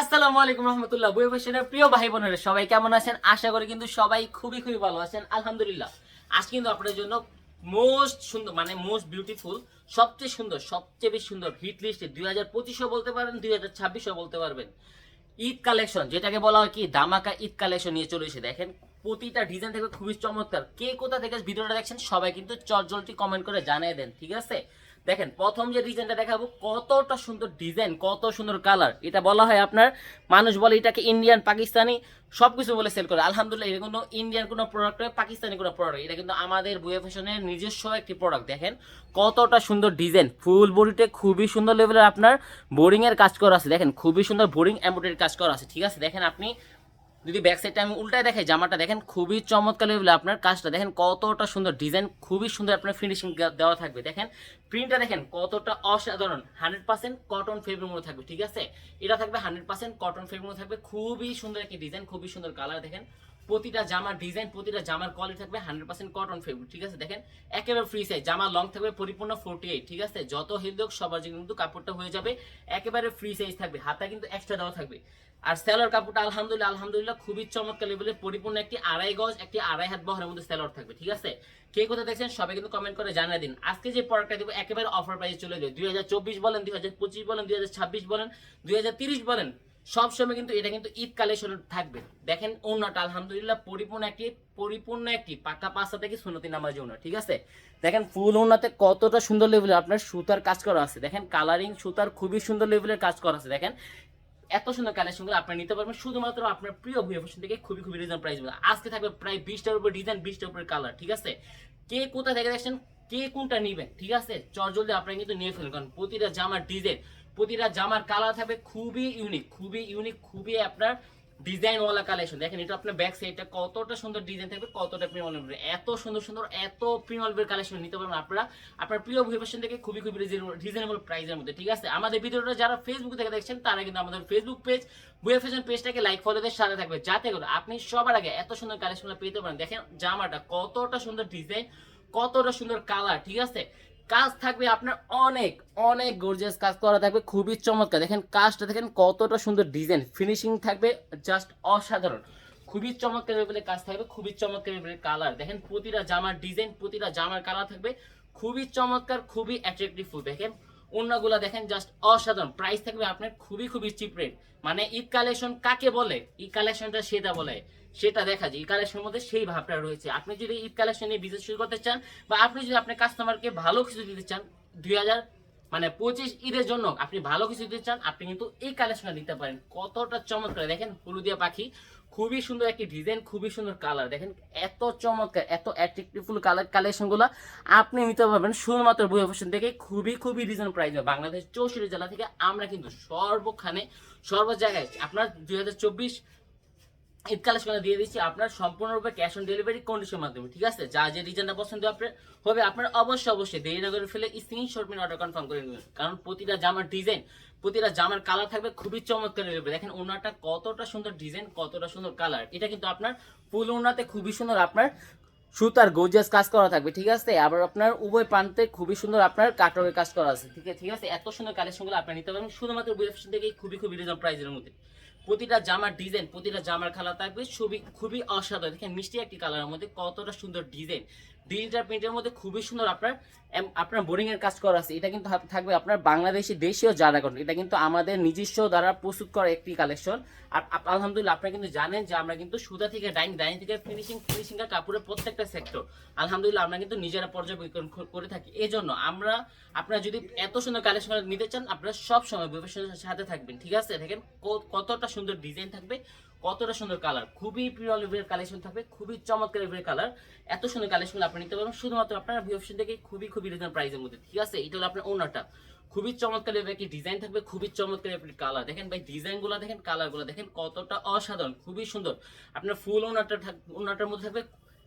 আসসালামু আলাইকুম রহমতুল্লাহ। বই ফ্যাশনের প্রিয় ভাই বোনেরা, সবাই কেমন আছেন? আশা করি কিন্তু সবাই খুবই খুবই ভালো আছেন। আলহামদুলিল্লাহ। আজ কিন্তু আপনাদের জন্য মোস্ট সুন্দর মানে মোস্ট বিউটিফুল সবচেয়ে সুন্দর, সবচেয়ে বেশি সুন্দর হিট লিস্টে দুই হাজার পঁচিশও বলতে পারেন দুই হাজার ছাব্বিশও বলতে পারবেন। ঈদ কালেকশন যেটাকে বলা হয় কি দামাকা ঈদ কালেকশন নিয়ে চলে এসে দেখেন। প্রতিটা ডিজাইন থেকে খুবই চমৎকার। কে কোথা থেকে ভিডিওটা দেখছেন, সবাই কিন্তু চটজলটি কমেন্ট করে জানিয়ে দেন, ঠিক আছে? দেখেন, প্রথম যে ডিজাইনটা দেখাবো, কতটা সুন্দর ডিজাইন কত সুন্দর কালার এটা বলা হয় আপনার, মানুষ বলে এটাকে ইন্ডিয়ান পাকিস্তানি সবকিছু বলে সেল করে। আলহামদুলিল্লাহ, এটা কোনো ইন্ডিয়ান কোনো প্রোডাক্ট নয় পাকিস্তানি কোনো প্রোডাক্ট এটা কিন্তু আমাদের বুয়ে ফ্যাশনের নিজস্ব একটি প্রোডাক্ট দেখেন। কতটা সুন্দর ডিজাইন ফুল বডিতে খুবই সুন্দর লেভেলের আপনার বোরিংয়ের কাজ করা আছে। দেখেন, খুবই সুন্দর বোরিং এমব্রয়ডারি কাজ করা আছে। ঠিক আছে, দেখেন আপনি যদি ব্যাক সাইডটা আমি উল্টায় দেখে জামাটা দেখেন খুবই চমৎকার লেভেলে আপনার কাজটা। দেখেন কতটা সুন্দর ডিজাইন খুবই সুন্দর আপনার ফিনিশিং দেওয়া থাকবে। দেখেন প্রিন্টটা দেখেন কতটা অসাধারণ। হান্ড্রেড পার্সেন্ট কটন ফেব্রিক থাকবে, ঠিক আছে? এটা থাকবে হান্ড্রেড পার্সেন্ট কটন ফেব্রিক থাকবে। খুবই সুন্দর একটি ডিজাইন খুবই সুন্দর কালার দেখেন। প্রতিটা জামার ডিজাইন প্রতিটা জামার কোয়ালিটি থাকবে হান্ড্রেড পার্সেন্ট কটন ফেব্রিক ঠিক আছে? দেখেন, একেবারে ফ্রি সাইজ জামা লং থাকবে পরিপূর্ণ ফোর্টি এইট ঠিক আছে? যত হেলদি হোক, সবার জন্য কিন্তু কাপড়টা হয়ে যাবে, একেবারে ফ্রি সাইজ থাকবে, হাতা কিন্তু এক্সট্রা দেওয়া থাকবে। আর সেলর কাপড়টা আলহামদুলিল্লাহ আলহামদুলিল্লাহ খুবই চমৎকার লেভেলের পরিপূর্ণ একটি আড়াই গজ, একটি আড়াই হাত বহরের মধ্যে সেলর থাকবে, ঠিক আছে? কে কোথায় দেখছেন, সবাই কিন্তু কমেন্ট করে জানিয়ে দিন। আজকে যে প্রোডাক্টটা দিব, একেবারে অফার প্রাইসে চলে যাবে দুই হাজার চব্বিশ বলেন, দুই হাজার পঁচিশ বলেন, দুই হাজার ছাব্বিশ বলেন, দুই হাজার তিরিশ বলেন সব সময় কিন্তু এটা কিন্তু ঈদ কালেকশন থাকবে। দেখেন ওনাটা আলহামদুলিল্লাহ পরিপূর্ণ একটি পরিপূর্ণ একটি, পাকা পাঁচটা থেকে সুনতি নামাজ ওনা ঠিক আছে? দেখেন ফুল ওনাতে কতটা সুন্দর লেভেলের আপনার সুতার কাজ করা আছে। দেখেন কালারিং সুতার খুবই সুন্দর লেভেলের কাজ করা আছে। দেখেন এত সুন্দর কালেকশনগুলো আপনি নিতে পারবেন। শুধুমাত্র আপনার প্রিয় ফ্যাশন থেকে খুবই খুবই রিজন প্রাইস আজকে থাকবে প্রায় বিশটার উপর ডিজাইন বিশটার উপরে কালার ঠিক আছে? কে কোথা থেকে দেখছেন? কে কোনটা নিবেন? ঠিক আছে? চট জলদি আপনারা কিন্তু নিয়ে ফেলুন। কারণ প্রতিটা জামার ডিজাইন প্রতিটা জামার কালার থাকবে খুবই ইউনিক খুবই ইউনিক খুবই আপনার ডিজাইনওয়ালা কালেকশন দেখেন, এটা আপনার ব্যাক সাইডটা কতটা সুন্দর ডিজাইন থাকবে, কতটা প্রিমিয়াম এত সুন্দর সুন্দর, এত প্রিমিয়াম কালেকশন নিতে পারবেন আপনারা। আপনার প্রিয় ভিভেশন থেকে খুবই খুবই রিজনেবল প্রাইসের মধ্যে, ঠিক আছে? আমাদের ভিডিওটা যারা ফেসবুক থেকে দেখছেন, তারা কিন্তু আমাদের ফেসবুক পেজ বুয়ে ফ্যাশন পেজটাকে লাইক ফলোদের সাথে থাকবে। যাতে করে আপনি সবার আগে এত সুন্দর কালেকশনগুলো পেতে পারেন। দেখেন, জামাটা কতটা সুন্দর ডিজাইন কতটা সুন্দর কালার ঠিক আছে? কাজ থাকবে আপনার অনেক অনেক গর্জিয়াস কাজ করা থাকবে, খুবই চমৎকার। দেখেন কাজটা, দেখেন কতটা সুন্দর ডিজাইন ফিনিশিং থাকবে জাস্ট অসাধারণ। খুবই চমৎকার লেভেলের কাজ থাকবে, খুবই চমৎকার লেভেলের কালার দেখেন প্রতিটা জামার ডিজাইন প্রতিটা জামার কালার থাকবে, খুবই চমৎকার, খুবই অ্যাট্রাকটিভ ফুল। দেখেন অন্যগুলা, দেখেন জাস্ট অসাধারণ। প্রাইস থাকবে আপনার খুবই খুবই চিপ রেট মানে ঈদ কালেকশন কাকে বলে? ঈদ কালেকশনটা সেটা বলে। সেটা দেখা যায় কালেকশনের মধ্যে সেই ভাবটা রয়েছে। আপনি যদি ঈদ কালেকশন নিয়ে বিজনেস শুরু করতে চান বা আপনি যদি আপনার কাস্টমারকে ভালো কিছু দিতে চান, দুই হাজার মানে পঁচিশ ঈদের জন্য আপনি ভালো কিছু দিতে চান, আপনি কিন্তু এই কালেকশনটা নিতে পারেন। কতটা চমৎকার। দেখেন হলুদিয়া পাখি, খুবই সুন্দর একটি ডিজাইন খুবই সুন্দর কালার দেখেন এত চমৎকার, এত অ্যাট্রাকটিভফুল কালার কালেকশনগুলো আপনি নিতে পারবেন শুধুমাত্র বই ফ্যাশন থেকে। খুবই খুবই রিজন প্রাইস বাংলাদেশ চৌষট্টি জেলা থেকে আমরা কিন্তু সর্বখানে, সর্ব জায়গায় আপনার দুই হাজার চব্বিশ ঈদ কালেকশন দিয়ে দিচ্ছি। আপনার সম্পূর্ণরূপে ক্যাশ অন ডেলিভারি কন্ডিশনের মাধ্যমে, ঠিক আছে? যা যে ডিজাইনটা পছন্দ আপনার, হবে আপনার অবশ্যই অবশ্যই দেরি না করে ফেলে স্ক্রিনশট মিন অর্ডার কনফার্ম করে নেবেন। কারণ প্রতিটা জামার ডিজাইন প্রতিটা জামার কালার থাকবে খুবই চমৎকার হবে দেখেন ওনাটা কতটা সুন্দর ডিজাইন কতটা সুন্দর কালার এটা কিন্তু আপনার ফুল ওনাতে খুবই সুন্দর আপনার সুতার গোজাস কাজ করা থাকবে, ঠিক আছে? আবার আপনার উভয় প্রান্তে খুবই সুন্দর আপনার কাটরের কাজ করা আছে, ঠিক আছে? ঠিক আছে? এত সুন্দর কালেকশনগুলো আপনি নিতে পারবেন শুধুমাত্র ফ্যাশন থেকে খুবই খুবই রিজন প্রাইজের মধ্যে। প্রতিটা জামার ডিজাইন প্রতিটা জামার খালা থাকবে। খুবই খুবই অসাধারণ। দেখেন, মিষ্টি একটি কালারের মধ্যে কতটা সুন্দর ডিজাইন ডিজিটাল প্রিন্টের মধ্যে খুবই সুন্দর আপনার আপনার বোরিং এর কাজ করা আছে। এটা কিন্তু থাকবে আপনার বাংলাদেশি দেশীয় জারাগন এটা কিন্তু আমাদের নিজস্ব দ্বারা প্রস্তুত করা একটি কালেকশন আর আলহামদুলিল্লাহ, আপনারা কিন্তু জানেন যে আমরা কিন্তু সুতা থেকে ডাইং ডাইং থেকে ফিনিশিং ফিনিশিং এর কাপড়ের প্রত্যেকটা সেক্টর আলহামদুলিল্লাহ, আমরা কিন্তু নিজেরা পর্যবেক্ষণ করে থাকি। এই জন্য আমরা, আপনারা যদি এত সুন্দর কালেকশন নিতে চান, আপনারা সব সময় প্রফেশনের সাথে থাকবেন, ঠিক আছে? দেখেন কতটা সুন্দর ডিজাইন থাকবে। কতটা সুন্দর কালার খুবই প্রিয় লেভেলের কালেকশন থাকবে, খুবই চমৎকার লেভেলের কালার এত সুন্দর কালেকশন আপনি নিতে পারবেন, শুধুমাত্র আপনার ভিওপশন থেকে খুবই খুবই রিজনেবল প্রাইসের মধ্যে। ঠিক আছে? এটা হলো আপনার ওনারটা খুবই চমৎকার লেভেলের একটি ডিজাইন থাকবে, খুবই চমৎকার লেভেলের কালার দেখেন ভাই ডিজাইনগুলো দেখেন কালারগুলো দেখেন, কতটা অসাধারণ, খুবই সুন্দর। আপনার ফুল ওনারটা ওনারটার মধ্যে থাকবে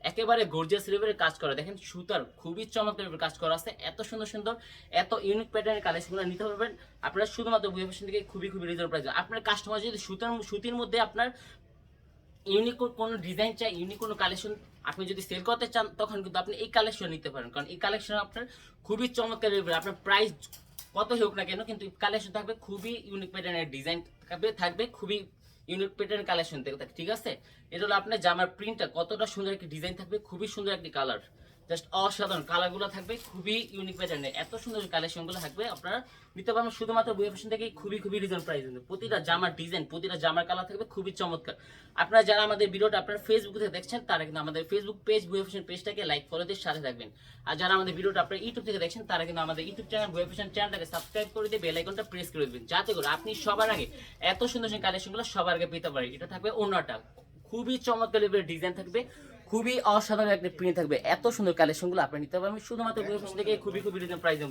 একেবারে গর্জিয়াস লেভেলের কাজ করা। দেখেন, সুতার খুবই চমৎকার কাজ করা আছে। এত সুন্দর সুন্দর, এত ইউনিক প্যাটার্নের কালেকশনগুলো নিতে পারবেন। আপনারা শুধুমাত্র বুয়ে ফ্যাশন থেকে খুবই খুবই রিজনেবল প্রাইস আপনার কাস্টমার যদি সুতার, সুতির মধ্যে আপনার ইউনিক কোনো ডিজাইন চাই ইউনিক কোনো কালেকশন আপনি যদি সেল করতে চান, তখন কিন্তু আপনি এই কালেকশন নিতে পারেন। কারণ এই কালেকশন আপনার খুবই চমৎকার আপনার প্রাইস কত হোক না কেন, কিন্তু কালেকশন থাকবে, খুবই ইউনিক প্যাটার্নের ডিজাইন থাকবে, খুবই ইউনিক প্যাটার্ন কালেকশন থেকে ঠিক আছে? এটা হলো আপনার জামার প্রিন্টটা কতটা সুন্দর একটি ডিজাইন থাকবে, খুবই সুন্দর একটি কালার জাস্ট অসাধারণ। কালারগুলো থাকবে খুবই ইউনিক প্যাটার্নের এত সুন্দর কালেকশনগুলো থাকবে আপনারা, নিতে পারবেন শুধুমাত্র বুয়া ফ্যাশন থেকে খুবই খুবই রিজন প্রাইস প্রতিটা জামার ডিজাইন প্রতিটা জামার কালার থাকবে খুবই চমৎকার। আপনারা যারা আমাদের ভিডিওটা আপনারা ফেসবুক থেকে দেখছেন, তারা কিন্তু আমাদের ফেসবুক পেজ বুয়া ফ্যাশন পেজটাকে লাইক ফলো দিয়ে সাথে থাকবেন। আর যারা আমাদের ভিডিওটা আপনারা ইউটিউব থেকে দেখছেন, তারা কিন্তু আমাদের ইউটিউব চ্যানেল বুয়া ফ্যাশন চ্যানেলটাকে সাবস্ক্রাইব করে দিয়ে বেল আইকনটা প্রেস করে দেবেন। যাতে করে আপনি সবার আগে এত সুন্দর সুন্দর কালেকশনগুলো সবার আগে পেতে পারেন। এটা থাকবে অন্যটা। খুবই চমৎকার ডিজাইন থাকবে। খুবই অসাধারণ একটা প্রিন্ট থাকবে। এত সুন্দর কালেকশনগুলো আপনি নিতে পারবেন। শুধুমাত্র থেকে খুবই খুবই রিজন প্রাইস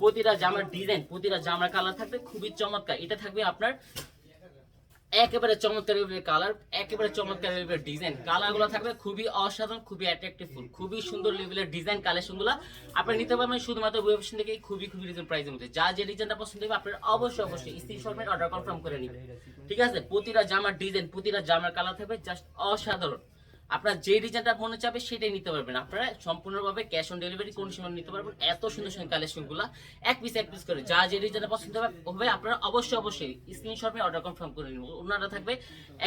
প্রতিটা জামার ডিজাইন প্রতিটা জামার কালার থাকবে খুবই চমৎকার। এটা থাকবে আপনার একেবারে চমৎকার কালার একেবারে চমৎকার লেভেলের ডিজাইন কালারগুলো থাকবে খুবই অসাধারণ খুবই অ্যাট্রাকটিভ ফুল খুবই সুন্দর লেভেলের ডিজাইন কালেকশনগুলো আপনি নিতে পারবেন শুধুমাত্র ওয়েবসাইট থেকে খুবই খুবই রিজন প্রাইসের মধ্যে। যা যে ডিজাইনটা পছন্দ হবে আপনার অবশ্যই অবশ্যই স্ক্রিনশট অর্ডার কনফার্ম করে নেবেন। ঠিক আছে? প্রতিটা জামার ডিজাইন প্রতিটা জামার কালার থাকবে জাস্ট অসাধারণ। আপনার যে ডিজাইনটা মনে চাবে সেটাই নিতে পারবেন। আপনারা সম্পূর্ণভাবে ক্যাশ অন ডেলিভারি কোন সময় নিতে পারবেন, এত সুন্দর সুন্দর কালেকশনগুলো এক পিস এক পিস করে। যা যে ডিজাইনটা পছন্দ হবে আপনারা অবশ্যই অবশ্যই স্ক্রিনশটে অর্ডার কনফার্ম করে নিন ওনারা থাকবে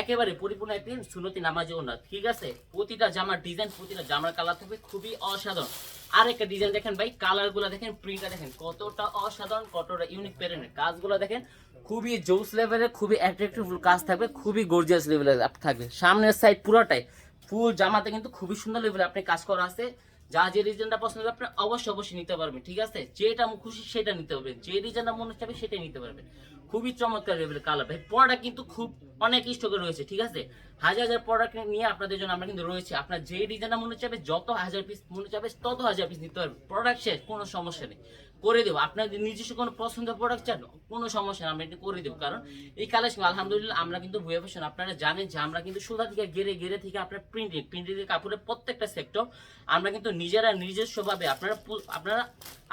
একেবারে পরিপূর্ণ একটি সুনতি নামাজি ওনার। ঠিক আছে? প্রতিটা জামার ডিজাইন প্রতিটা জামার কালার থাকবে খুবই অসাধারণ। আর একটা ডিজাইন দেখেন ভাই কালারগুলা দেখেন প্রিন্টটা দেখেন, কতটা অসাধারণ, কতটা ইউনিক প্যাটার্নের কাজগুলো দেখেন, খুবই জোস লেভেলের খুবই অ্যাট্রাকটিভ কাজ থাকবে, খুবই গর্জিয়াস লেভেলের থাকবে। সামনের সাইড পুরোটাই ফুল জামাতে কিন্তু খুবই সুন্দর লেভেলে আপনি কাজ করা আছে। যা যে ডিজাইনটা পছন্দ হবে, আপনি অবশ্যই অবশ্যই নিতে পারবেন, ঠিক আছে? যেটা খুশি সেটা নিতে পারবেন। যে ডিজাইনটা মনে চাবে সেটাই নিতে পারবেন। খুবই চমৎকার লেভেলের কালার ভাই পড়াটা কিন্তু খুব অনেক স্টকে রয়েছে, ঠিক আছে? হাজার হাজার প্রোডাক্ট নিয়ে আপনাদের জন্য আমরা কিন্তু রয়েছে। আপনার যে ডিজাইনটা মনে চাবে যত হাজার পিস মনে চাবে তত হাজার পিস নিতে পারবেন। প্রোডাক্ট শেষ, কোনো সমস্যা নেই। করে দেবো। আপনার নিজস্ব কোনো পছন্দের প্রোডাক্ট চান, কোনো সমস্যা নেই, আমরা এটা করে দেবো। কারণ এই কালেকশন আলহামদুলিল্লাহ, আমরা কিন্তু ভুয়ে ফ্যাশন আপনারা জানেন যে আমরা কিন্তু সুতা থেকে গেড়ে গেড়ে থেকে আপনার প্রিন্টিং প্রিন্টিং কাপড়ের প্রত্যেকটা সেক্টর আমরা কিন্তু নিজেরা নিজস্বভাবে আপনারা আপনারা,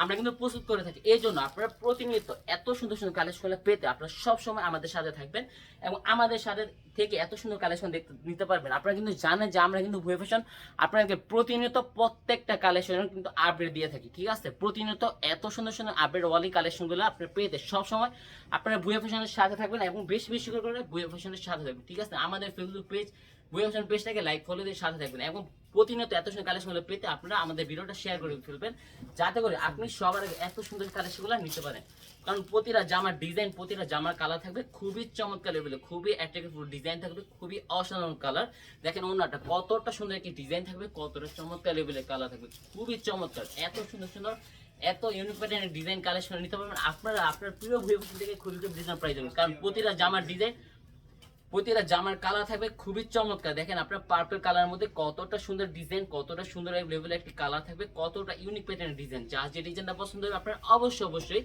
আমরা কিন্তু প্রস্তুত করে থাকি। এই জন্য আপনারা প্রতিনিয়ত এত সুন্দর সুন্দর কালেকশন পেতে আপনারা সবসময় আমাদের সাথে থাকবেন এবং আমাদের সাথে থেকে এত সুন্দর কালেকশন দেখতে, নিতে পারবেন। আপনারা কিন্তু জানেন যে আমরা কিন্তু ভুয়ে ফ্যাশন আপনাদেরকে প্রতিনিয়ত প্রত্যেকটা কালেকশন কিন্তু আপডেট দিয়ে থাকি, ঠিক আছে? প্রতিনিয়ত এত সুন্দর সুন্দর আপডেট ওয়ালি কালেকশনগুলো আপনার পেতে সবসময় আপনারা ভুয়ে ফ্যাশনের সাথে থাকবেন এবং বেশি বেশি করে ভুয়ে ফ্যাশনের সাথে থাকবেন, ঠিক আছে? আমাদের ফেসবুক পেজ ভুয়ে ফ্যাশন পেজটাকে লাইক ফলো দিয়ে সাথে থাকবেন। এবং প্রতিনিয়ত এত সুন্দর কালেকশনগুলো পেতে আপনারা আমাদের ভিডিওটা শেয়ার করে ফেলবেন, যাতে করে আপনি সবার আগে এত সুন্দর কালেকশনগুলো নিতে পারেন। কারণ প্রতিটা জামার ডিজাইন প্রতিটা জামার কালার থাকবে খুবই চমৎকার লেভেলে খুবই অ্যাট্রাক্টিভ ডিজাইন থাকবে, খুবই অসাধারণ কালার দেখেন অন্যটা কতটা সুন্দর একটি ডিজাইন থাকবে, কতটা চমৎকার লেভেলের কালার থাকবে, খুবই চমৎকার। এত সুন্দর সুন্দর, এত ইউনিক ডিজাইন কালেকশন নিতে পারবেন। আপনারা, আপনার প্রিয় ভুয়ে থেকে খুব ডিজাইন দেবেন কারণ প্রতিটা জামার ডিজাইন প্রতিটা জামার কালার থাকবে খুবই চমৎকার। দেখেন আপনার পার্পল কালার মধ্যে কতটা সুন্দর ডিজাইন কতটা সুন্দর লেভেলের একটি কালার থাকবে, কতটা ইউনিক প্যাটার্নের ডিজাইন যা যে ডিজাইনটা পছন্দ হবে আপনার অবশ্যই অবশ্যই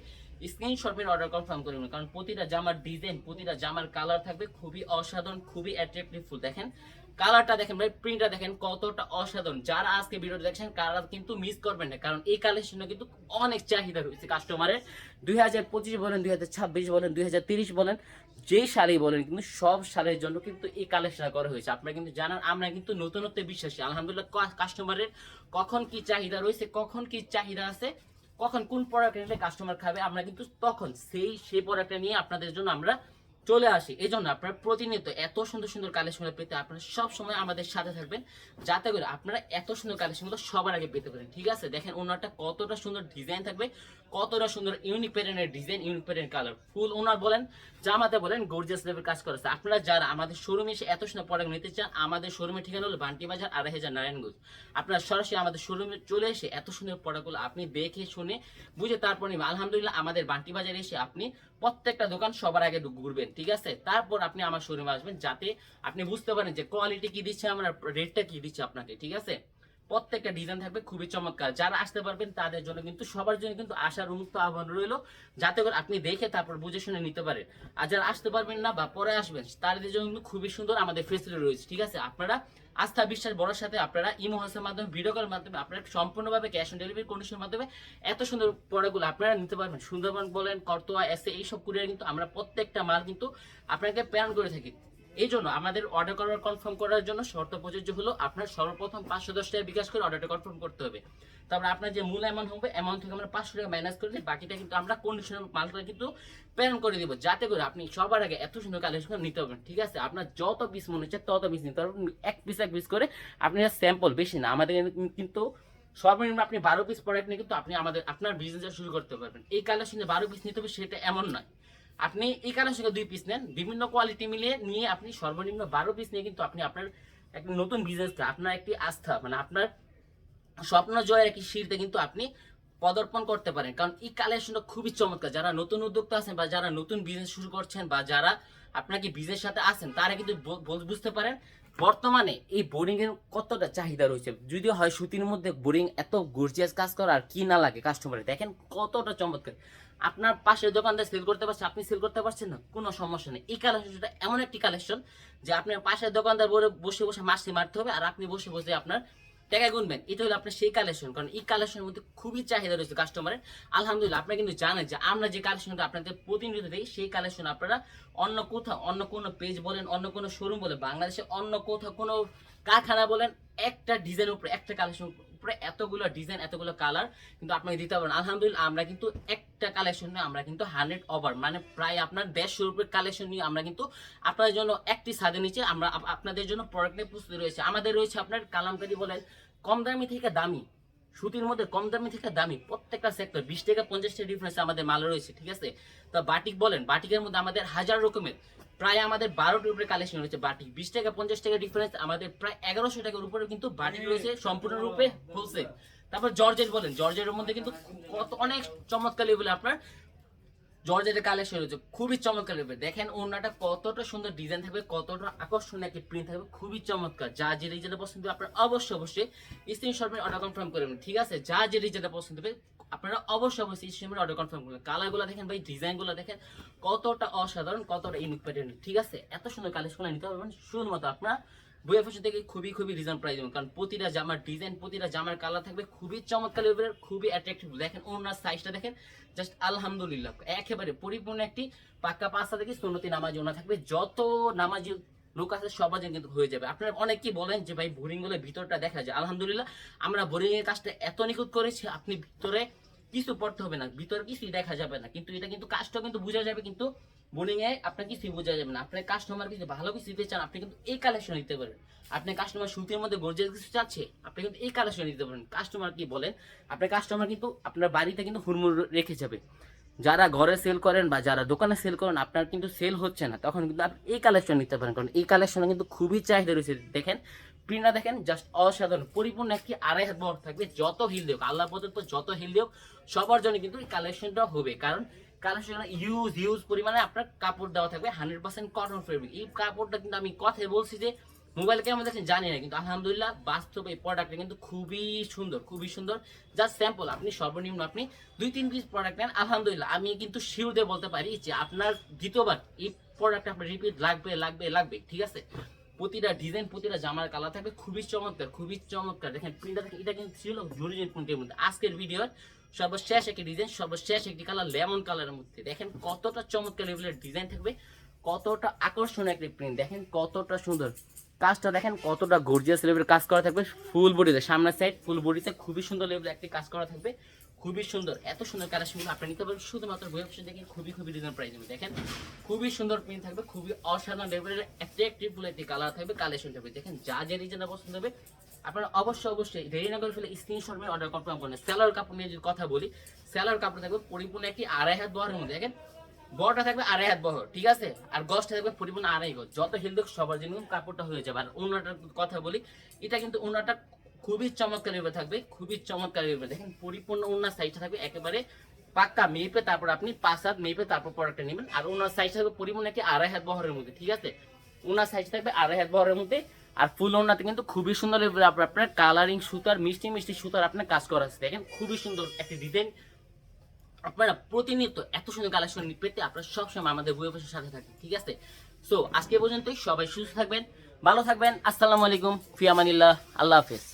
স্ক্রিনশট মেরে অর্ডার কনফার্ম করবেন কারণ প্রতিটা জামার ডিজাইন প্রতিটা জামার কালার থাকবে খুবই অসাধারণ, খুবই অ্যাট্রাকটিভ ফুল। দেখেন কালারটা দেখেন ভাই প্রিন্টটা দেখেন কতটা অসাধারণ। যারা আজকে ভিডিও দেখছেন কালার কিন্তু মিস করবেন না। কারণ এই কালেকশনে কিন্তু অনেক চাহিদা রয়েছে। কাস্টমারের দুই হাজার পঁচিশ বলেন, দুই হাজার ছাব্বিশ বলেন, দুই হাজার তিরিশ বলেন যেই শাড়ি বলেন, কিন্তু সব শাড়ির জন্য কিন্তু এই কালেকশন করা হয়েছে। আপনারা কিন্তু জানান, আমরা কিন্তু নতুনত্বে বিশ্বাসী। আলহামদুলিল্লাহ কাস্টমারের কখন কি চাহিদা রয়েছে, কখন কি চাহিদা আছে, কখন কোন প্রোডাক্ট নিলে কাস্টমার খাবে, আমরা কিন্তু তখন সেই সেই প্রোডাক্টটা নিয়ে আপনাদের জন্য আমরা চলে আসি। এই জন্য আপনারা প্রতিনিয়ত এত সুন্দর সুন্দর কালেকশন পেতে আপনারা সব সময় আমাদের সাথে থাকবেন। যাতে করে আপনারা এত সুন্দর কালেকশনগুলো সবার আগে পেতে পারেন, ঠিক আছে? দেখেন ওনারটা কতটা সুন্দর ডিজাইন থাকবে, কতটা সুন্দর ইউনিক প্যাটার্নের ডিজাইন ইউনিক কালার ফুল ওনার বলেন, জামাতে বলেন গর্জিয়াস লেভেল কাজ করেছে। আপনারা যারা আমাদের শোরুমে এসে এত সুন্দর প্রোডাক্ট নিতে চান, আমাদের শোরুমের ঠিকানা হলো বান্টি বাজার আড়াই হাজার নারায়ণগঞ্জ। আপনারা সরাসরি আমাদের শোরুমে চলে এসে এত সুন্দর প্রোডাক্টগুলো আপনি দেখে, শুনে, বুঝে তারপর আলহামদুলিল্লাহ আমাদের বান্টি বাজারে এসে আপনি প্রত্যেকটা দোকান সবার আগে ঘুরবেন। ঠিক আছে? তারপর আপনি আমার শোরুমে আসবেন যাতে আপনি বুঝতে পারেন যে কোয়ালিটি কি দিচ্ছে, আমরা রেটটা কি দিচ্ছে আপনাকে, ঠিক আছে? প্রত্যেকটা ডিজাইন থাকবে খুবই চমৎকার। যারা আসতে পারবেন, তাদের জন্য কিন্তু, সবার জন্য কিন্তু আসার উন্মুক্ত আহ্বান রইল। যাতে করে আপনি দেখে তারপর বুঝে শুনে নিতে পারেন। আর যারা আসতে পারবেন না বা পরে আসবেন, তাদের জন্য কিন্তু খুবই সুন্দর আমাদের ফেসিলিটি রয়েছে, ঠিক আছে? আপনারা আস্থা বিশ্বাস বড়ার সাথে আপনারা ইমো হাসের মাধ্যমে ভিডিও কলের মাধ্যমে আপনারা সম্পূর্ণভাবে ক্যাশ অন ডেলিভারি কন্ডিশনের মাধ্যমে এত সুন্দর প্রোডাক্টগুলো আপনারা নিতে পারবেন। সুন্দরবন বলেন কর্তোয়া এসে এইসব কুরিয়ার কিন্তু আমরা প্রত্যেকটা মাল কিন্তু আপনাকে প্রেরণ করে থাকি। এই জন্য আমাদের অর্ডার করার কনফার্ম করার জন্য শর্ত প্রযোজ্য হলো আপনার সর্বপ্রথম পাঁচশো দশ টাকা বিকাশ করে অর্ডারটা কনফার্ম করতে হবে। তারপর আপনার যে মূল অ্যামাউন্ট হবে অ্যামাউন্ট থেকে আমরা পাঁচশো টাকা মাইনাস করে দিই বাকিটা কিন্তু আমরা কন্ডিশনাল মালটা কিন্তু প্রেরণ করে দিব। যাতে করে আপনি সবার আগে এত সুন্দর কালেকশন নিতে পারবেন, ঠিক আছে? আপনার যত পিস মনে হচ্ছে তত পিস নিতে পারবেন। এক পিস এক পিস করে আপনি স্যাম্পল বেশি না, আমাদের কিন্তু সর্বনিম্ন আপনি বারো পিস প্রোডাক্ট নিয়ে কিন্তু আপনি আমাদের, আপনার বিজনেস শুরু করতে পারবেন। এই কালেকশনে বারো পিস নিতে হবে সেটা এমন নয়। আপনি এই কালেকশনে দুই পিস নেন। বিভিন্ন কোয়ালিটি মিলিয়ে নিয়ে আপনি সর্বনিম্ন বারো পিস নিয়ে কিন্তু আপনি আপনার একটা নতুন বিজনেসটা আপনার একটি আস্থা মানে আপনার স্বপ্ন জয়ের একটি সিঁড়িতে কিন্তু আপনি পদার্পণ করতে পারেন। কারণ এই কালেকশনটা খুবই চমৎকার। যারা নতুন উদ্যোক্তা আছেন বা যারা নতুন বিজনেস শুরু করছেন বা যারা আপনাকে বিজনেস সাথে আছেন, তারা কিন্তু বুঝতে পারেন বর্তমানে এই বোরিং এর কতটা চাহিদা রয়েছে। যদিও হয় সুতির মধ্যে বোরিং এত গর্জিয়াস কাজ করা আর কি না লাগে কাস্টমারে দেখেন কতটা চমৎকার। আপনার পাশের দোকানদার সেল করতে পারছে, আপনি সেল করতে পারছেন না, কোনো সমস্যা নেই। এই কালেকশনটা এমন একটি কালেকশন যে আপনার পাশের দোকানদার বসে বসে মাসি মারতে হবে, আর আপনি বসে বসে আপনার টাকা গুনবেন। এটা হলো আপনার সেই কালেকশন কারণ এই কালেকশনের মধ্যে খুবই চাহিদা রয়েছে কাস্টমারের আলহামদুলিল্লাহ, আপনারা কিন্তু জানেন যে আমরা যে কালেকশনটা আপনাদের প্রতিনিয়ত দিই, সেই কালেকশন আপনারা অন্য কোথাও, অন্য কোনো পেজ বলেন, অন্য কোনো শোরুম বলেন, বাংলাদেশে অন্য কোথাও কোনো কারখানা বলেন, একটা ডিজাইনের উপরে একটা কালেকশন উপরে এতগুলো ডিজাইন এতগুলো কালার কিন্তু আপনাকে দিতে পারবেন আলহামদুলিল্লাহ, আমরা কিন্তু একটা কালেকশন নিয়ে আমরা কিন্তু হান্ড্রেড ওভার মানে প্রায় আপনার দেড়শো রুপির কালেকশন নিয়ে আমরা কিন্তু আপনাদের জন্য একটি সাদে নিচে আমরা আপনাদের জন্য প্রোডাক্ট নিয়ে প্রস্তুতি রয়েছে। আমাদের রয়েছে আপনার কালামকারি বলেন, কম দামি থেকে দামি। সুতির মধ্যে কম দামি থেকে দামি প্রত্যেকটা সেক্টর বিশ টাকা পঞ্চাশ টাকা ডিফারেন্স আমাদের মাল রয়েছে, ঠিক আছে? তো বাটিক বলেন, বাটিকের মধ্যে আমাদের হাজার রকমের, প্রায় আমাদের বারোটির উপরে কালেকশন রয়েছে বাটিক। বিশ টাকা পঞ্চাশ টাকা ডিফারেন্স আমাদের প্রায় এগারোশো টাকার উপরে কিন্তু বাটিক রয়েছে সম্পূর্ণরূপে হোলসেল তারপর জর্জেট বলেন জর্জেটের মধ্যে কিন্তু কত, অনেক চমৎকার লেভেলে আপনার জর্জেটের কালেকশন রয়েছে, খুবই চমৎকার লেভেল দেখেন ওনাটা কতটা সুন্দর ডিজাইন থাকবে, কতটা আকর্ষণীয় একটি প্রিন্ট থাকবে, খুবই চমৎকার। যা যে রিজেটা পছন্দ হবে, আপনারা অবশ্যই অবশ্যই স্ক্রিনশট মেরে অর্ডার কনফার্ম করবেন ঠিক আছে? যা যে রিজেটা পছন্দ হবে, আপনারা অবশ্যই অবশ্যই স্ক্রিন মেরে অর্ডার কনফার্ম করবেন। কালারগুলো দেখেন ভাই ডিজাইনগুলো দেখেন, কতটা অসাধারণ, কতটা ইউনিক প্যাটার্ন ঠিক আছে? এত সুন্দর কালেকশন নিতে পারবেন শুধুমাত্র আপনারা বইয়ের ফ্যাশন থেকে খুবই খুবই রিজন দেবেন কারণ প্রতিটা জামার ডিজাইন প্রতিটা জামার কালার থাকবে খুবই চমৎকার খুবই অ্যাট্রাকটিভ দেখেন ওনার সাইজটা দেখেন জাস্ট আলহামদুলিল্লাহ, একেবারে পরিপূর্ণ একটি পাক্কা পাঁচটা থেকে সুন্নতি নামাজি ওনা থাকবে। যত নামাজি লোক আছে, সবার জন্য কিন্তু হয়ে যাবে। আপনারা অনেকেই বলেন যে, ভাই বোরিংগুলো ভিতরটা দেখা যায়। আলহামদুলিল্লাহ, আমরা বোরিং এর কাজটা এত নিখুঁত করেছি, আপনি ভিতরে কিছু পড়তে হবে না, ভিতরে কিছুই দেখা যাবে না। কিন্তু এটা কিন্তু কাজটা কিন্তু বোঝা যাবে, কিন্তু এ আপনার কিছুই বোঝা যাবে না। আপনার কাস্টমার কিছু ভালো কিছু দিতে চান, আপনি কিন্তু এই কালেকশন নিতে পারেন। আপনি কাস্টমার সুতির মধ্যে গর্জেস কিছু চাচ্ছে, আপনি কিন্তু এই কালেকশন নিতে পারেন। কাস্টমার কি বলেন আপনার কাস্টমার কিন্তু আপনার বাড়িতে কিন্তু হুড়মুড় রেখে যাবে। যারা ঘরে সেল করেন বা যারা দোকানে সেল করেন, আপনার কিন্তু সেল হচ্ছে না। তখন কিন্তু আপনি এই কালেকশন নিতে পারেন। কারণ এই কালেকশনে কিন্তু খুবই চাহিদা রয়েছে। দেখেন প্রিন্টটা দেখেন জাস্ট অসাধারণ, পরিপূর্ণ একটি আড়াই হাত বড় থাকবে, যত হিল দিওক আল্লাহ পর্যন্ত যত হিল দিওক সবার জন্য কিন্তু এই কালেকশনটা হবে, কারণ কালেকশন ইউজ ইউজ পরিমাণে আপনার কাপড় দেওয়া থাকবে হান্ড্রেড পার্সেন্ট কটন ফেব্রিক এই কাপড়টা কিন্তু আমি কথায় বলছি যে মোবাইল কেমন দেখেন, জানি না, কিন্তু আলহামদুলিল্লাহ বাস্তব এই প্রোডাক্টটা কিন্তু খুবই সুন্দর খুবই সুন্দর। জাস্ট স্যাম্পল আপনি সর্বনিম্ন আপনি দুই, তিন পিস প্রোডাক্ট নেন, আলহামদুলিল্লাহ। আমি কিন্তু শিওর দিয়ে বলতে পারি যে আপনার দ্বিতীয়বার এই প্রোডাক্ট আপনার রিপিট লাগবে লাগবে লাগবে, ঠিক আছে? প্রতিটা ডিজাইন প্রতিটা জামার কালার থাকবে খুবই চমৎকার খুবই চমৎকার। দেখেন প্রিন্টটা এটা কিন্তু ছিল জরুরি প্রিন্টের মধ্যে। আজকের ভিডিওর সর্বশেষ একটি ডিজাইন সর্বশেষ একটি কালার লেমন কালারের মধ্যে। দেখেন কতটা চমৎকার লেভেলের ডিজাইন থাকবে, কতটা আকর্ষণীয় একটি প্রিন্ট দেখেন কতটা সুন্দর। কাজটা দেখেন কতটা গর্জিয়াস লেভেলের কাজ করা থাকবে। ফুল বডিতে সামনের সাইড ফুল বডিতে খুবই সুন্দর লেভেলের একটি কাজ করা থাকবে। খুবই সুন্দর। এত সুন্দর কালেকশন আপনি নিতে পারবেন। শুধুমাত্র ওয়েবসাইট দেখে খুবই খুবই রিজনেবল প্রাইস দেখেন, খুবই সুন্দর প্রিন্ট থাকবে, খুবই অসাধারণ লেভেলের অ্যাট্রাকটিভ ফুল একটি কালার থাকবে কালেকশন থাকবে দেখেন, যা যে রিজনে পছন্দ হবে, আপনারা অবশ্যই অবশ্যই দেরি ফেলে স্ক্রিনশট মেরে অর্ডার কনফার্ম করেন। সেলার কাপড় নিয়ে যদি কথা বলি সেলার কাপড় থাকবে পরিপূর্ণ একটি আড়াই হাত বহরের মধ্যে। দেখেন, বড়টা থাকবে আড়াই হাত বহর, ঠিক আছে? আর গজটা থাকবে পরিপূর্ণ আড়াই গজ। যত হিল সবার জন্য কাপড়টা হয়ে যাবে। আর ওনাটার কথা বলি, এটা কিন্তু ওনাটা খুবই চমৎকার লেভেল থাকবে, খুবই চমৎকার লেভেল দেখেন, পরিপূর্ণ ওনার সাইজটা থাকবে একেবারে পাক্কা মেপে তারপর আপনি পাঁচ হাত মেপে তারপর প্রোডাক্টটা নেবেন। আর ওনার সাইজ থাকবে পরিপূর্ণ একটি আড়াই হাত বহরের মধ্যে, ঠিক আছে? ওনার সাইজ থাকবে আড়াই হাত বহরের মধ্যে। আর ফুল ওনাতে কিন্তু খুবই সুন্দর আপনার কালারিং সুতার, মিষ্টি মিষ্টি সুতার আপনার কাজ করা আছে। দেখেন, খুবই সুন্দর একটি ডিজাইন আপনারা প্রতিনিয়ত এত সুন্দর কালেকশন পেতে আপনারা সবসময় আমাদের অফিসের সাথে থাকেন, ঠিক আছে? সো আজকে পর্যন্তই, সবাই সুস্থ থাকবেন, ভালো থাকবেন। আসসালামু আলাইকুম, ফিয়ামানিল্লাহ, আল্লাহ হাফেজ।